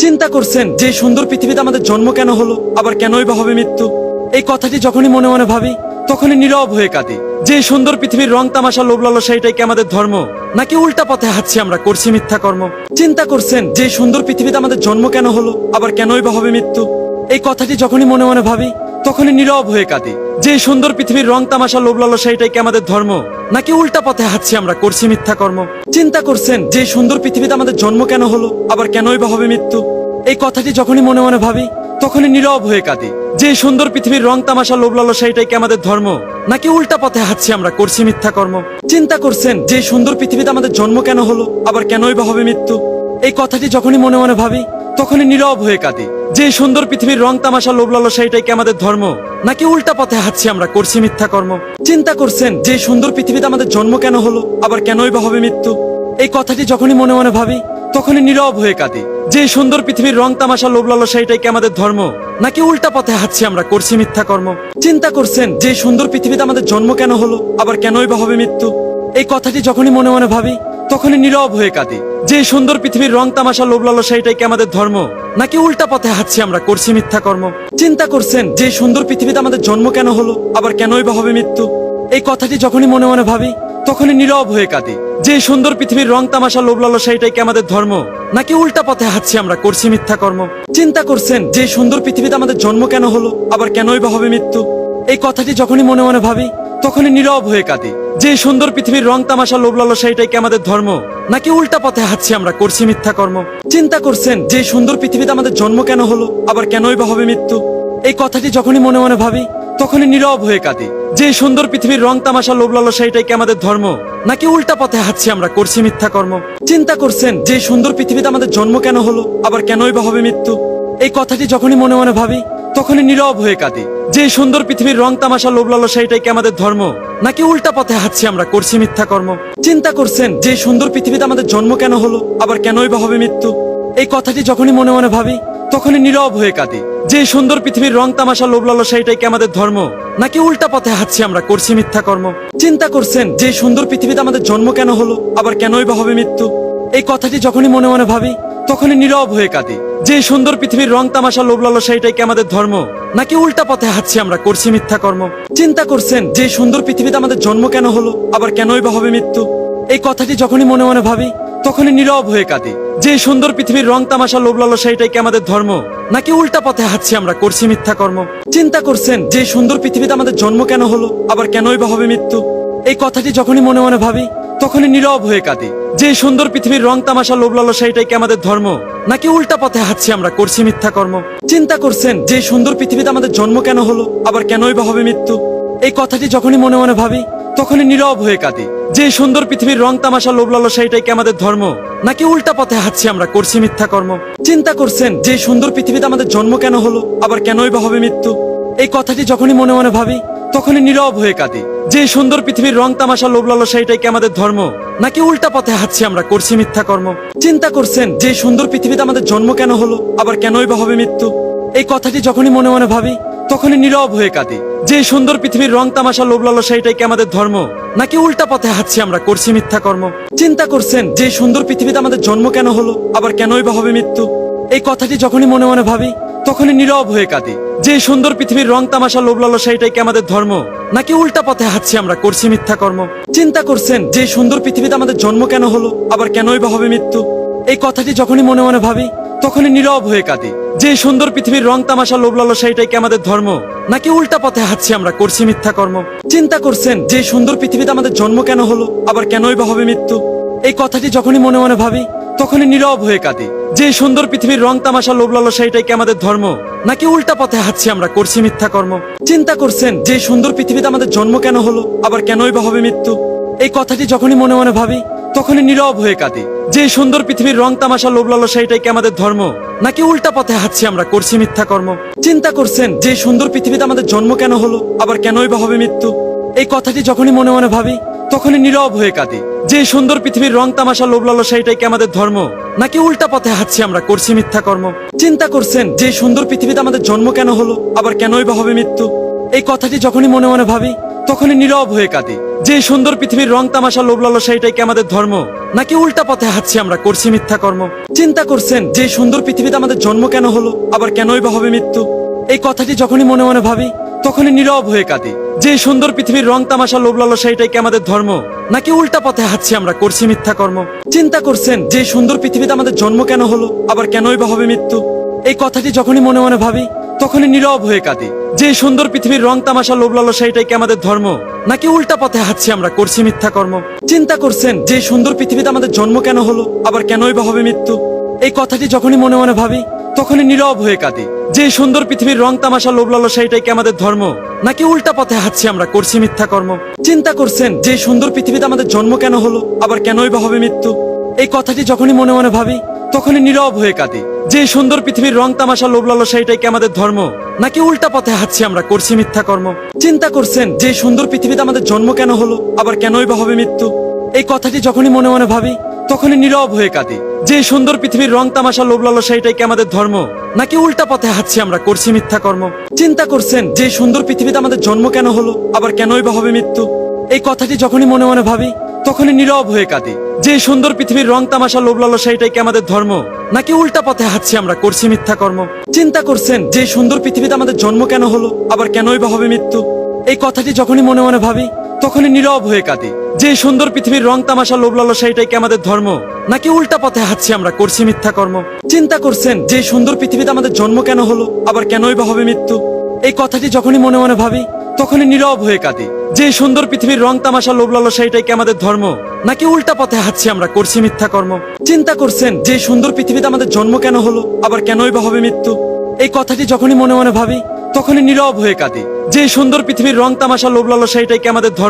চিন্তা করছেন যে সুন্দর পৃথিবীতে আমাদের জন্ম কেন হলো? আবার কেনই বা হবে মৃত্যু? এই কথাটি যখনই মনে মনে ভাবি, তখনই নীরব হয়ে কাঁদি। যে সুন্দর পৃথিবীর রং, তামাশা লোভ লালসা এটাই কি আমাদের ধর্ম? নাকি উল্টা পথে হাঁটছি আমরা, করছি মিথ্যা কর্ম? চিন্তা করছেন যে সুন্দর পৃথিবীতে আমাদের জন্ম কেন হলো? আবার কেনই বা হবে মৃত্যু? এই কথাটি যখনই মনে মনে ভাবি তখনই নীরব হয়ে কাঁদি। যে সুন্দর পৃথিবীর রং তামাশা লোভ লালসা এটাই কি আমাদের ধর্ম? নাকি উল্টা পথে হাঁটছি আমরা, করছি মিথ্যা কর্ম? চিন্তা করছেন, যে সুন্দর পৃথিবীতে আমাদের জন্ম কেন হলো? আবার কেনই বা হবে মৃত্যু? এই কথাটি যখনই মনে মনে ভাবি, তখনই নীরব হয়ে কাঁদি। যে সুন্দর পৃথিবীর রং তামাশা লোভ লালসা এটাই কি আমাদের ধর্ম? নাকি উল্টা পথে হাঁটছি আমরা, করছি মিথ্যা কর্ম? চিন্তা করছেন, যে সুন্দর পৃথিবীতে আমাদের জন্ম কেন হলো? আবার কেনই বা হবে মৃত্যু? এই কথাটি যখনই মনে মনে ভাবি তখনই নীরব হয়ে কাঁদি। যে সুন্দর পৃথিবীর রং তামাশা লোভ লালসা এটাই কি আমাদের ধর্ম? নাকি উল্টা পথে হাঁটছি আমরা, করছি মিথ্যা কর্ম? চিন্তা করছেন, যে সুন্দর পৃথিবীতে আমাদের জন্ম কেন হলো? আবার কেনই বা হবে মৃত্যু? এই কথাটি যখনই মনে মনে ভাবি, তখনই নীরব হয়ে কাঁদি। যে সুন্দর পৃথিবীর রং তামাশা লোভ লালসা এটাই কি আমাদের ধর্ম? নাকি উল্টা পথে হাঁটছি আমরা, করছি মিথ্যা কর্ম? চিন্তা করছেন, যে সুন্দর পৃথিবীতে আমাদের জন্ম কেন হলো? আবার কেনই বা হবে মৃত্যু? এই কথাটি যখনই মনে মনে ভাবি তখনই নীরব হয়ে কাঁদি। যে সুন্দর পৃথিবীর রং তামাশা লোভ লালসা এটাই কি আমাদের ধর্ম? নাকি উল্টা পথে হাঁটছি আমরা, করছি মিথ্যা কর্ম? চিন্তা করছেন, যে সুন্দর পৃথিবীতে আমাদের জন্ম কেন হলো? আবার কেনই বা হবে মৃত্যু? এই কথাটি যখনই মনে মনে ভাবি, তখনই নীরব হয়ে কাঁদি। যে সুন্দর পৃথিবীর রং তামাশা লোভ লালসা এটাই কি আমাদের ধর্ম? নাকি উল্টা পথে হাঁটছি আমরা, করছি মিথ্যা কর্ম? চিন্তা করছেন, যে সুন্দর পৃথিবীতে আমাদের জন্ম কেন হলো? আবার কেনই বা হবে মৃত্যু? এই কথাটি যখনই মনে মনে ভাবি তখনই নীরব হয়ে কাঁদি। যে সুন্দর পৃথিবীর রং তামাশা, লোভ লালসা, এটাই কি আমাদের ধর্ম? নাকি উল্টা পথে হাঁটছি আমরা, করছি মিথ্যা কর্ম? চিন্তা করছেন যে সুন্দর পৃথিবীতে আমাদের জন্ম কেন হলো? আবার কেনই বা হবে মৃত্যু? এই কথাটি যখনই মনে মনে ভাবি, তখনই নীরব হয়ে কাঁদি। যে সুন্দর পৃথিবীর রং তামাশা, লোভ লালসা, এটাই কি আমাদের ধর্ম? নাকি উল্টা পথে হাঁটছি আমরা, করছি মিথ্যা কর্ম? চিন্তা করছেন যে সুন্দর পৃথিবীতে আমাদের জন্ম কেন হলো? আবার কেনই বা হবে মৃত্যু? এই কথাটি যখনই মনে মনে ভাবি তখনই নীরব হয়ে কাঁদি। যে সুন্দর পৃথিবীর রং তামাশা লোভ লালসা এটাই কি আমাদের ধর্ম? নাকি উল্টা পথে হাঁটছি আমরা, করছি মিথ্যা কর্ম? চিন্তা করছেন, যে সুন্দর পৃথিবীতে আমাদের জন্ম কেন হলো? আবার কেনই বা হবে মৃত্যু? এই কথাটি যখনই মনে মনে ভাবি, তখনই নীরব হয়ে কাঁদি। যে সুন্দর পৃথিবীর রং তামাশা লোভ লালসা এটাই কি আমাদের ধর্ম? নাকি উল্টা পথে হাঁটছি আমরা, করছি মিথ্যা কর্ম? চিন্তা করছেন, যে সুন্দর পৃথিবীতে আমাদের জন্ম কেন হলো? আবার কেনই বা হবে মৃত্যু? এই কথাটি যখনই মনে মনে ভাবি তখনই নীরব হয়ে কাঁদি। যে সুন্দর পৃথিবীর রং তামাশা লোভ লালসা এটাই কি আমাদের ধর্ম? নাকি উল্টা পথে হাঁটছি আমরা, করছি মিথ্যা কর্ম? চিন্তা করছেন, যে সুন্দর পৃথিবীতে আমাদের জন্ম কেন হলো, আবার কেনই বা হবে মৃত্যু? এই কথাটি যখনই মনে মনে ভাবি, তখনই নীরব হয়ে কাঁদি। যে সুন্দর পৃথিবীর রং তামাশা লোভ লালসা এটাই কি আমাদের ধর্ম? নাকি উল্টা পথে হাঁটছি আমরা, করছি মিথ্যা কর্ম? চিন্তা করছেন, যে সুন্দর পৃথিবীতে আমাদের জন্ম কেন হলো, আবার কেনই বা হবে মৃত্যু? এই কথাটি যখনই মনে মনে ভাবি তখনই নীরব হয়ে কাঁদি। যে সুন্দর পৃথিবীর রং তামাশা লোভ লালসা এটাই কি আমাদের ধর্ম? নাকি উল্টা পথে হাঁটছি আমরা, করছি মিথ্যা কর্ম? চিন্তা করছেন, যে সুন্দর পৃথিবীতে আমাদের জন্ম কেন হলো? আবার কেনই বা হবে মৃত্যু? এই কথাটি যখনই মনে মনে ভাবি, তখনই নীরব হয়ে কাঁদি। যে সুন্দর পৃথিবীর রং তামাশা লোভ লালসা এটাই কি আমাদের ধর্ম? নাকি উল্টা পথে হাঁটছি আমরা, করছি মিথ্যা কর্ম? চিন্তা করছেন, যে সুন্দর পৃথিবীতে আমাদের জন্ম কেন হলো? আবার কেনই বা হবে মৃত্যু? এই কথাটি যখনই মনে মনে ভাবি তখনই নীরব হয়ে কাঁদি। যে সুন্দর পৃথিবীর রং তামাশা, লোভ লালসা এটাই কি আমাদের ধর্ম? নাকি উল্টা পথে হাঁটছি আমরা, করছি মিথ্যা কর্ম? চিন্তা করছেন, যে সুন্দর পৃথিবীতে আমাদের জন্ম কেন হলো? আবার কেনই বা হবে মৃত্যু? এই কথাটি যখনই মনে মনে ভাবি, তখনই নীরব হয়ে কাঁদি। যে সুন্দর পৃথিবীর রং তামাশা, লোভ লালসা এটাই কি আমাদের ধর্ম? নাকি উল্টা পথে হাঁটছি আমরা, করছি মিথ্যা কর্ম? চিন্তা করছেন, যে সুন্দর পৃথিবীতে আমাদের জন্ম কেন হলো? আবার কেনই বা হবে মৃত্যু? এই কথাটি যখনই মনে মনে ভাবি, তখনই নীরব হয়ে কাঁদি। যে সুন্দর পৃথিবীর রং তামাশা, লোভ লালসা এটাই কি আমাদের ধর্ম? নাকি উল্টা পথে হাঁটছি আমরা, করছি মিথ্যা কর্ম? চিন্তা করছেন, যে সুন্দর পৃথিবীতে আমাদের জন্ম কেন হলো, আবার কেনই বা হবে মৃত্যু? এই কথাটি যখনই মনে মনে ভাবি, তখনই নীরব হয়ে কাঁদি। যে সুন্দর পৃথিবীর রং তামাশা, লোভ লালসা এটাই কি আমাদের ধর্ম? নাকি উল্টা পথে হাঁটছি আমরা, করছি মিথ্যা কর্ম? চিন্তা করছেন, যে সুন্দর পৃথিবীতে আমাদের জন্ম কেন হলো, আবার কেনই বা হবে মৃত্যু? এই কথাটি যখনই মনে মনে ভাবি তখনই নীরব হয়ে কাঁদি। যে সুন্দর পৃথিবীর রং তামাশা লোভ লালসা, এটাই কি আমাদের ধর্ম? নাকি উল্টা পথে হাঁটছি আমরা, করছি মিথ্যা কর্ম? চিন্তা করছেন, যে সুন্দর পৃথিবীতে আমাদের জন্ম কেন হলো? আবার কেনই বা হবে মৃত্যু? এই কথাটি যখনই মনে মনে ভাবি, তখনই নীরব হয়ে কাঁদি। যে সুন্দর পৃথিবীর রং তামাশা, লোভ লালসা, এটাই কি আমাদের ধর্ম? নাকি উল্টা পথে হাঁটছি আমরা, করছি মিথ্যা কর্ম? চিন্তা করছেন, যে সুন্দর পৃথিবীতে আমাদের জন্ম কেন হলো? আবার কেনই বা হবে মৃত্যু? এই কথাটি যখনই মনে মনে ভাবি তখনই নীরব হয়ে কাঁদি। যে সুন্দর পৃথিবীর রং তামাশা লোভ লালসা এটাই কি আমাদের ধর্ম? নাকি উল্টা পথে হাঁটছি আমরা, করছি মিথ্যা কর্ম? চিন্তা করছেন, যে সুন্দর পৃথিবীতে আমাদের জন্ম কেন হলো? আবার কেনই বা হবে মৃত্যু? এই কথাটি যখনই মনে মনে ভাবি, তখনই নীরব হয়ে কাঁদি। যে সুন্দর পৃথিবীর রং তামাশা লোভ লালসা এটাই কি আমাদের ধর্ম? নাকি উল্টা পথে হাঁটছি আমরা, করছি মিথ্যা কর্ম? চিন্তা করছেন, যে সুন্দর পৃথিবীতে আমাদের জন্ম কেন হলো? আবার কেনই বা হবে মৃত্যু? এই কথাটি যখনই মনে মনে ভাবি তখনই নীরব হয়ে কাঁদি। যে সুন্দর পৃথিবীর রং তামাশা লোভ লালসা এটাই কি আমাদের ধর্ম? নাকি উল্টা পথে হাঁটছি আমরা, করছি মিথ্যা কর্ম? চিন্তা করছেন, যে সুন্দর পৃথিবীতে আমাদের জন্ম কেন হলো? আবার কেনই বা হবে মৃত্যু? এই কথাটি যখনই মনে মনে ভাবি, তখনই নীরব হয়ে কাঁদি। যে সুন্দর পৃথিবীর রং তামাশা লোভ লালসা এটাই কি আমাদের ধর্ম? নাকি উল্টা পথে হাঁটছি আমরা, করছি মিথ্যা কর্ম? চিন্তা করছেন, যে সুন্দর পৃথিবীতে আমাদের জন্ম কেন হলো? আবার কেনই বা হবে মৃত্যু? এই কথাটি যখনই মনে মনে ভাবি, তখনই নীরব হয়ে কাঁদি। যে সুন্দর পৃথিবীর রং তামাশা লোভ লালসা, এটাই কি আমাদের ধর্ম? নাকি উল্টা পথে হাঁটছি আমরা, করছি মিথ্যা কর্ম? চিন্তা করছেন, যে সুন্দর পৃথিবীতে আমাদের জন্ম কেন হলো? আবার কেনই বা হবে মৃত্যু? এই কথাটি যখনই মনে মনে ভাবি, তখনই নীরব হয়ে কাঁদি। যে সুন্দর পৃথিবীর রং তামাশা লোভ লালসা, এটাই কি আমাদের ধর্ম? নাকি উল্টা পথে হাঁটছি আমরা, করছি মিথ্যা কর্ম? চিন্তা করছেন, যে সুন্দর পৃথিবীতে আমাদের জন্ম কেন হলো? আবার কেনই বা হবে মৃত্যু? এই কথাটি যখনই মনে মনে ভাবি, তখনই নীরব হয়ে কাঁদি। যে সুন্দর পৃথিবীর রং তামাশা লোভ লালসা এটাই কি আমাদের ধর্ম? নাকি উল্টা পথে হাঁটছি আমরা, করছি মিথ্যা কর্ম? চিন্তা করছেন, যে সুন্দর পৃথিবীতে আমাদের জন্ম কেন হলো, আবার কেনই বা হবে মৃত্যু? এই কথাটি যখনই মনে মনে ভাবি, তখনই নীরব হয়ে কাঁদি। যে সুন্দর পৃথিবীর রং তামাশা লোভ লালসা এটাই কি আমাদের ধর্ম? নাকি উল্টা পথে হাঁটছি আমরা, করছি মিথ্যা কর্ম? চিন্তা করছেন, যে সুন্দর পৃথিবীতে আমাদের জন্ম কেন হলো, আবার কেনই বা হবে মৃত্যু? এই কথাটি যখনই মনে মনে ভাবি তখনই নীরব হয়ে কাঁদি। যে সুন্দর পৃথিবীর রং তামাশা লোভ লালসা এটাই কি আমাদের ধর্ম? নাকি উল্টা পথে হাঁটছি আমরা, করছি মিথ্যা কর্ম? চিন্তা করছেন, যে সুন্দর পৃথিবীতে আমাদের জন্ম কেন হলো? আবার কেনই বা হবে মৃত্যু? এই কথাটি যখনই মনে মনে ভাবি, তখনই নীরব হয়ে কাঁদি। যে সুন্দর পৃথিবীর রং তামাশা লোভ লালসা এটাই কি আমাদের ধর্ম? নাকি উল্টা পথে হাঁটছি আমরা, করছি মিথ্যা কর্ম? চিন্তা করছেন, যে সুন্দর পৃথিবীতে আমাদের জন্ম কেন হলো? আবার কেনই বা হবে মৃত্যু? এই কথাটি যখনই মনে মনে ভাবি তখনই নীরব হয়ে কাঁদে। যে সুন্দর পৃথিবীর রং তামাশা লোভ লালসা, এটাই কি আমাদের ধর্ম?